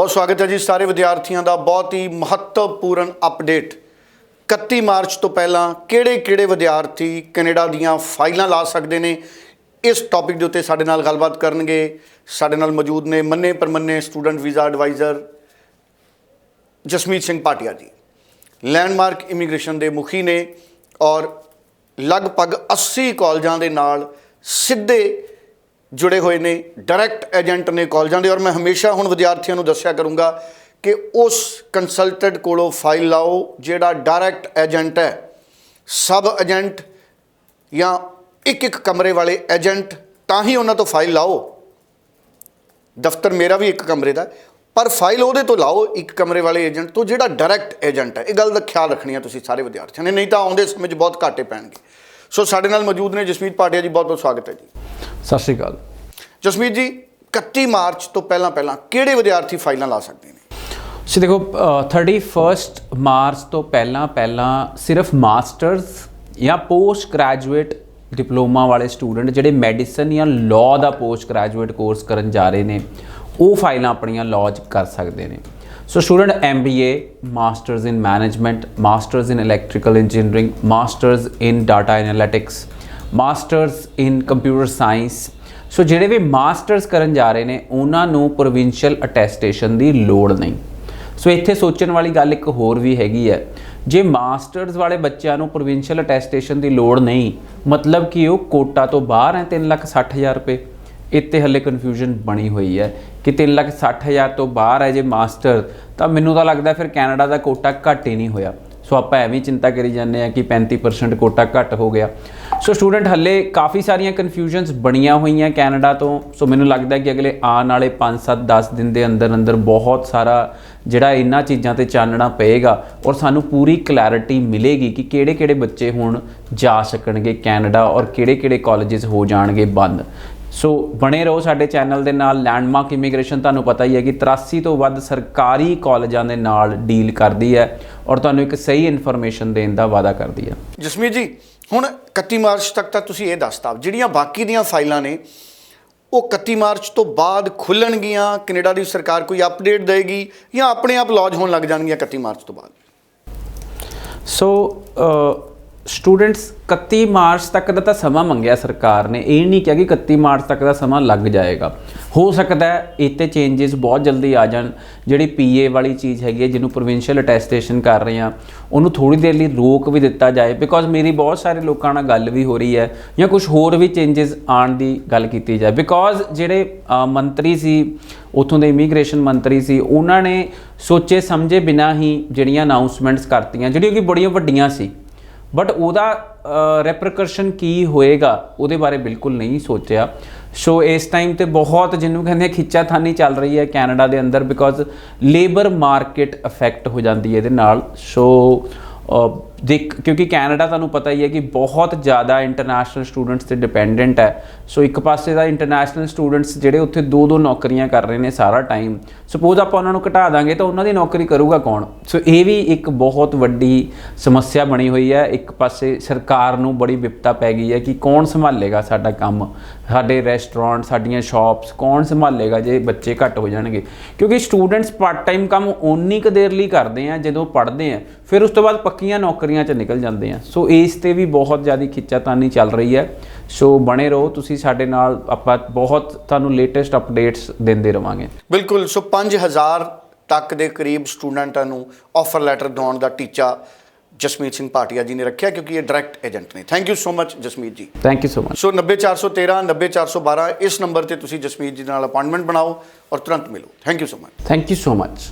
ਬਹੁਤ ਸਵਾਗਤ ਹੈ ਜੀ ਸਾਰੇ ਵਿਦਿਆਰਥੀਆਂ ਦਾ ਬਹੁਤ ਹੀ ਮਹੱਤਵਪੂਰਨ ਅਪਡੇਟ। 31 ਮਾਰਚ ਤੋਂ ਪਹਿਲਾਂ ਕਿਹੜੇ-ਕਿਹੜੇ ਵਿਦਿਆਰਥੀ ਕੈਨੇਡਾ ਦੀਆਂ ਫਾਈਲਾਂ ਲਾ ਸਕਦੇ ਨੇ? ਇਸ ਟੌਪਿਕ ਦੇ ਉੱਤੇ ਸਾਡੇ ਨਾਲ ਗੱਲਬਾਤ ਕਰਨਗੇ। ਸਾਡੇ ਨਾਲ ਮੌਜੂਦ ਨੇ ਮੰਨੇ ਪਰਮੰਨੇ student visa adviser Jasmeet Singh Patia ji. Landmark Immigration ਦੇ ਮੁਖੀ ਨੇ ਔਰ ਲਗਭਗ 80 ਕਾਲਜਾਂ ਦੇ ਨਾਲ ਸਿੱਧੇ ਜੁੜੇ ਹੋਏ ਨੇ ਡਾਇਰੈਕਟ ਏਜੰਟ ਨੇ ਕਾਲਜਾਂ ਦੇ ਔਰ ਮੈਂ ਹਮੇਸ਼ਾ ਹੁਣ ਵਿਦਿਆਰਥੀਆਂ ਨੂੰ ਦੱਸਿਆ ਕਰੂੰਗਾ ਕਿ ਉਸ ਕੰਸਲਟੈਂਟ ਕੋਲੋਂ ਫਾਈਲ ਲਾਓ ਜਿਹੜਾ ਡਾਇਰੈਕਟ ਏਜੰਟ ਹੈ। ਸਬ ਏਜੰਟ ਜਾਂ ਇੱਕ ਇੱਕ ਕਮਰੇ ਵਾਲੇ ਏਜੰਟ ਤਾਂ ਹੀ ਉਹਨਾਂ ਤੋਂ ਫਾਈਲ ਲਾਓ। ਦਫ਼ਤਰ ਮੇਰਾ ਵੀ ਇੱਕ ਕਮਰੇ ਦਾ ਪਰ ਫਾਈਲ ਉਹਦੇ ਤੋਂ ਲਾਓ, ਇੱਕ ਕਮਰੇ ਵਾਲੇ ਏਜੰਟ ਤੋਂ ਜਿਹੜਾ ਡਾਇਰੈਕਟ ਏਜੰਟ ਹੈ। ਇਹ ਗੱਲ ਦਾ ਖਿਆਲ ਰੱਖਣੀ ਹੈ ਤੁਸੀਂ ਸਾਰੇ ਵਿਦਿਆਰਥੀਆਂ ਨੇ, ਨਹੀਂ ਤਾਂ ਆਉਂਦੇ ਸਮੇਂ 'ਚ ਬਹੁਤ ਘਾਟੇ ਪੈਣਗੇ। ਸੋ ਸਾਡੇ ਨਾਲ ਮੌਜੂਦ ਨੇ ਜਸਮੀਤ ਪਾਟਿਆ ਜੀ ਬਹੁਤ ਬਹੁਤ ਸਵਾਗਤ ਹੈ ਜੀ। ਸਤਿ ਸ਼੍ਰੀ ਅਕਾਲ। ਜਸਮੀਤ ਜੀ 31 ਮਾਰਚ ਤੋਂ ਪਹਿਲਾਂ ਪਹਿਲਾਂ ਕਿਹੜੇ ਵਿਦਿਆਰਥੀ ਫਾਈਲਾਂ ਲਾ ਸਕਦੇ ਨੇ? ਸੋ ਦੇਖੋ ਅ, 31st ਮਾਰਚ ਤੋਂ ਪਹਿਲਾਂ ਪਹਿਲਾਂ ਸਿਰਫ ਮਾਸਟਰਸ ਜਾਂ ਪੋਸਟ ਗ੍ਰੈਜੂਏਟ ਡਿਪਲੋਮਾ ਵਾਲੇ ਸਟੂਡੈਂਟ ਜਿਹੜੇ ਮੈਡੀਸਨ ਜਾਂ ਲਾਅ ਦਾ ਪੋਸਟ ਗ੍ਰੈਜੂਏਟ ਕੋਰਸ ਕਰਨ ਜਾ ਰਹੇ ਨੇ ਉਹ ਫਾਈਲਾਂ ਆਪਣੀਆਂ ਲੌਂਚ ਕਰ ਸਕਦੇ ਨੇ। So student MBA masters in management masters in electrical engineering masters in data analytics masters in computer science so ਜਿਹੜੇ ਵੀ ਮਾਸਟਰਸ ਕਰਨ ਜਾ ਰਹੇ ਨੇ, ਉਹਨਾਂ ਨੂੰ ਪ੍ਰੋਵਿੰਸ਼ੀਅਲ ਅਟੈਸਟੇਸ਼ਨ ਦੀ ਲੋੜ ਨਹੀਂ। ਸੋ ਇੱਥੇ ਸੋਚਣ ਵਾਲੀ ਗੱਲ ਇੱਕ ਹੋਰ ਵੀ ਹੈਗੀ ਹੈ। ਜੇ ਮਾਸਟਰਸ ਵਾਲੇ ਬੱਚਿਆਂ ਨੂੰ ਪ੍ਰੋਵਿੰਸ਼ੀਅਲ ਅਟੈਸਟੇਸ਼ਨ ਦੀ ਲੋੜ ਨਹੀਂ, ਮਤਲਬ ਕਿ ਉਹ ਕੋਟਾ ਤੋਂ ਬਾਹਰ ਹੈ 360000 ਰੁਪਏ। ਇੱਥੇ ਹੱਲੇ ਕਨਫਿਊਜ਼ਨ ਬਣੀ ਹੋਈ ਹੈ ਕਿ 360000 ਤੋਂ ਬਾਹਰ ਹੈ ਜੇ ਮਾਸਟਰ ਤਾਂ ਮੈਨੂੰ ਤਾਂ ਲੱਗਦਾ ਫਿਰ ਕੈਨੇਡਾ ਦਾ ਕੋਟਾ ਘੱਟ ਹੀ ਨਹੀਂ ਹੋਇਆ। ਸੋ ਆਪਾਂ ਐਵੇਂ ਚਿੰਤਾ ਕਰੀ ਜਾਂਦੇ ਆ ਕਿ 35% ਕੋਟਾ ਘੱਟ ਹੋ ਗਿਆ। ਸੋ ਸਟੂਡੈਂਟ ਹੱਲੇ ਕਾਫੀ ਸਾਰੀਆਂ ਕਨਫਿਊਜ਼ਨਸ ਬਣੀਆਂ ਹੋਈਆਂ ਕੈਨੇਡਾ ਤੋਂ। ਸੋ ਮੈਨੂੰ ਲੱਗਦਾ ਕਿ ਅਗਲੇ ਆਉਣ ਵਾਲੇ 5-7 10 ਦਿਨ ਦੇ ਅੰਦਰ ਅੰਦਰ ਬਹੁਤ ਸਾਰਾ ਜਿਹੜਾ ਇਹਨਾਂ ਚੀਜ਼ਾਂ ਤੇ ਚਾਨਣਾ ਪਏਗਾ ਔਰ ਸਾਨੂੰ ਪੂਰੀ ਕਲੈਰਿਟੀ ਮਿਲੇਗੀ ਕਿ ਕਿਹੜੇ-ਕਿਹੜੇ ਬੱਚੇ ਹੁਣ ਜਾ ਸਕਣਗੇ ਕੈਨੇਡਾ ਔਰ ਕਿਹੜੇ-ਕਿਹੜੇ ਕਾਲਜਸ ਹੋ ਜਾਣਗੇ ਬੰਦ। ਸੋ ਬਣੇ ਰਹੋ ਸਾਡੇ ਚੈਨਲ ਦੇ ਨਾਲ। ਲੈਂਡਮਾਰਕ ਇਮੀਗ੍ਰੇਸ਼ਨ ਤੁਹਾਨੂੰ ਪਤਾ ਹੀ ਹੈ ਕਿ 83 ਤੋਂ ਵੱਧ ਸਰਕਾਰੀ ਕਾਲਜਾਂ ਦੇ ਨਾਲ ਡੀਲ ਕਰਦੀ ਹੈ ਔਰ ਤੁਹਾਨੂੰ ਇੱਕ ਸਹੀ ਇਨਫੋਰਮੇਸ਼ਨ ਦੇਣ ਦਾ ਵਾਅਦਾ ਕਰਦੀ ਹੈ। ਜਸਮੀਤ ਜੀ ਹੁਣ 31 ਮਾਰਚ ਤੱਕ ਤਾਂ ਤੁਸੀਂ ਇਹ ਦੱਸਤਾ ਜਿਹੜੀਆਂ ਬਾਕੀ ਦੀਆਂ ਫਾਈਲਾਂ ਨੇ ਉਹ 31 ਮਾਰਚ ਤੋਂ ਬਾਅਦ ਖੁੱਲਣਗੀਆਂ। ਕੈਨੇਡਾ ਦੀ ਸਰਕਾਰ ਕੋਈ ਅਪਡੇਟ ਦੇਗੀ ਜਾਂ ਆਪਣੇ ਆਪ ਲੌਂਚ ਹੋਣ ਲੱਗ ਜਾਣਗੀਆਂ 31 ਮਾਰਚ ਤੋਂ ਬਾਅਦ? ਸੋ ਸਟੂਡੈਂਟਸ 31 ਮਾਰਚ ਤੱਕ ਦਾ ਤਾਂ ਸਮਾਂ ਮੰਗਿਆ ਸਰਕਾਰ ਨੇ। ਇਹ ਨਹੀਂ ਕਿਹਾ ਕਿ 31 ਮਾਰਚ ਤੱਕ ਦਾ ਸਮਾਂ ਲੱਗ ਜਾਏਗਾ। ਹੋ ਸਕਦਾ ਹੈ ਇੱਥੇ ਚੇਂਜਸ ਬਹੁਤ ਜਲਦੀ ਆ ਜਾਣ। ਜਿਹੜੀ ਪੀਏ ਵਾਲੀ ਚੀਜ਼ ਹੈਗੀ ਹੈ, ਜਿਹਨੂੰ ਪ੍ਰੋਵਿੰਸ਼ੀਅਲ ਅਟੈਸਟੇਸ਼ਨ ਕਰ ਰਹੇ ਆ ਉਹਨੂੰ ਥੋੜੀ ਦੇਰ ਲਈ ਰੋਕ ਵੀ ਦਿੱਤਾ ਜਾਏ। ਬਿਕੋਜ਼ ਮੇਰੀ ਬਹੁਤ ਸਾਰੇ ਲੋਕਾਂ ਨਾਲ ਗੱਲ ਵੀ ਹੋ ਰਹੀ ਹੈ ਜਾਂ ਕੁਝ ਹੋਰ ਵੀ ਚੇਂਜਸ ਆਉਣ ਦੀ ਗੱਲ ਕੀਤੀ ਜਾਏ। ਬਿਕੋਜ਼ ਜਿਹੜੇ ਮੰਤਰੀ ਸੀ, ਉਥੋਂ ਦੇ ਇਮੀਗ੍ਰੇਸ਼ਨ ਮੰਤਰੀ ਸੀ, ਉਹਨਾਂ ਨੇ ਸੋਚੇ ਸਮਝੇ ਬਿਨਾ ਹੀ ਜਿਹੜੀਆਂ ਅਨਾਉਂਸਮੈਂਟਸ ਕਰਤੀਆਂ, ਜਿਹੜੀਆਂ ਕਿ ਬੜੀਆਂ ਵੱਡੀਆਂ ਸੀ। ਬਟ ਉਹਦਾ ਰੈਪਰਕਸ਼ਨ ਕੀ ਹੋਏਗਾ, ਉਹਦੇ ਬਾਰੇ ਬਿਲਕੁਲ ਨਹੀਂ ਸੋਚਿਆ। ਸੋ ਇਸ ਟਾਈਮ ਤੇ ਬਹੁਤ ਜਿਹਨੂੰ ਕਹਿੰਦੇ ਖਿੱਚਾ ਥਾਨੀ ਚੱਲ ਰਹੀ ਹੈ ਕੈਨੇਡਾ ਦੇ ਅੰਦਰ ਬਿਕੋਜ਼ ਲੇਬਰ ਮਾਰਕੀਟ ਅਫੈਕਟ ਹੋ ਜਾਂਦੀ ਹੈ ਇਹਦੇ ਨਾਲ। ਸੋ ਦੇਖ, ਕਿਉਂਕਿ ਕੈਨੇਡਾ ਤੁਹਾਨੂੰ ਪਤਾ ਹੀ ਹੈ ਕਿ ਬਹੁਤ ਜ਼ਿਆਦਾ ਇੰਟਰਨੈਸ਼ਨਲ ਸਟੂਡੈਂਟਸ ਤੇ ਡਿਪੈਂਡੈਂਟ ਹੈ। ਸੋ ਇੱਕ ਪਾਸੇ ਦਾ ਇੰਟਰਨੈਸ਼ਨਲ ਸਟੂਡੈਂਟਸ ਜਿਹੜੇ ਉੱਥੇ ਦੋ ਦੋ ਨੌਕਰੀਆਂ ਕਰ ਰਹੇ ਨੇ ਸਾਰਾ ਟਾਈਮ ਸਪੋਜ਼ ਆਪਾਂ ਉਹਨਾਂ ਨੂੰ ਘਟਾ ਦਾਂਗੇ ਤਾਂ ਉਹਨਾਂ ਦੀ ਨੌਕਰੀ ਕਰੂਗਾ ਕੌਣ? ਸੋ ਇਹ ਵੀ ਇੱਕ ਬਹੁਤ ਵੱਡੀ ਸਮੱਸਿਆ ਬਣੀ ਹੋਈ ਹੈ। ਇੱਕ ਪਾਸੇ ਸਰਕਾਰ ਨੂੰ ਬੜੀ ਵਿਪਤਾ ਪੈ ਗਈ ਹੈ ਕਿ ਕੌਣ ਸੰਭਾਲੇਗਾ ਸਾਡਾ ਕੰਮ? ਸਾਡੇ ਰੈਸਟੋਰੈਂਟ ਸਾਡੀਆਂ ਸ਼ਾਪਸ ਕੌਣ ਸੰਭਾਲੇਗਾ ਜੇ ਬੱਚੇ ਘੱਟ ਹੋ ਜਾਣਗੇ? ਕਿਉਂਕਿ ਸਟੂਡੈਂਟਸ ਪਾਰਟ ਟਾਈਮ ਕੰਮ ਓਨੀ ਕੁ ਦੇਰ ਲਈ ਕਰਦੇ ਆ ਜਦੋਂ ਪੜ੍ਹਦੇ ਆ। ਫਿਰ ਉਸ ਤੋਂ ਬਾਅਦ ਪੱਕੀਆਂ ਨੌਕਰੀਆਂ 'ਚ ਨਿਕਲ ਜਾਂਦੇ ਆ। ਸੋ ਇਸ ਤੇ ਵੀ ਬਹੁਤ ਜ਼ਿਆਦਾ ਖਿੱਚਾਤਾਨੀ ਚੱਲ ਰਹੀ ਹੈ। ਸੋ ਬਣੇ ਰਹੋ ਤੁਸੀਂ ਸਾਡੇ ਨਾਲ ਆਪਾਂ ਬਹੁਤ ਤੁਹਾਨੂੰ ਲੇਟੈਸਟ ਅਪਡੇਟਸ ਦਿੰਦੇ ਰਵਾਂਗੇ। ਬਿਲਕੁਲ ਸੋ 5000 ਤੱਕ ਦੇ ਕਰੀਬ ਸਟੂਡੈਂਟਾਂ ਨੂੰ ਆਫਰ ਲੈਟਰ ਦਿਵਾਉਣ ਦਾ ਟੀਚਾ ਜਸਮੀਤ ਸਿੰਘ ਭਾਟੀਆ ਜੀ ਨੇ ਰੱਖਿਆ ਕਿਉਂਕਿ ਇਹ ਡਾਇਰੈਕਟ ਏਜੰਟ ਨੇ। Thank you so much Jasmeet ji. Thank you so much so 90413 90412 ਇਸ ਨੰਬਰ ਤੇ ਤੁਸੀਂ ਜਸਮੀਤ ਜੀ ਨਾਲ ਅਪਾਇੰਟਮੈਂਟ ਬਣਾਓ ਔਰ ਤੁਰੰਤ ਮਿਲੋ। Thank you so much thank you so much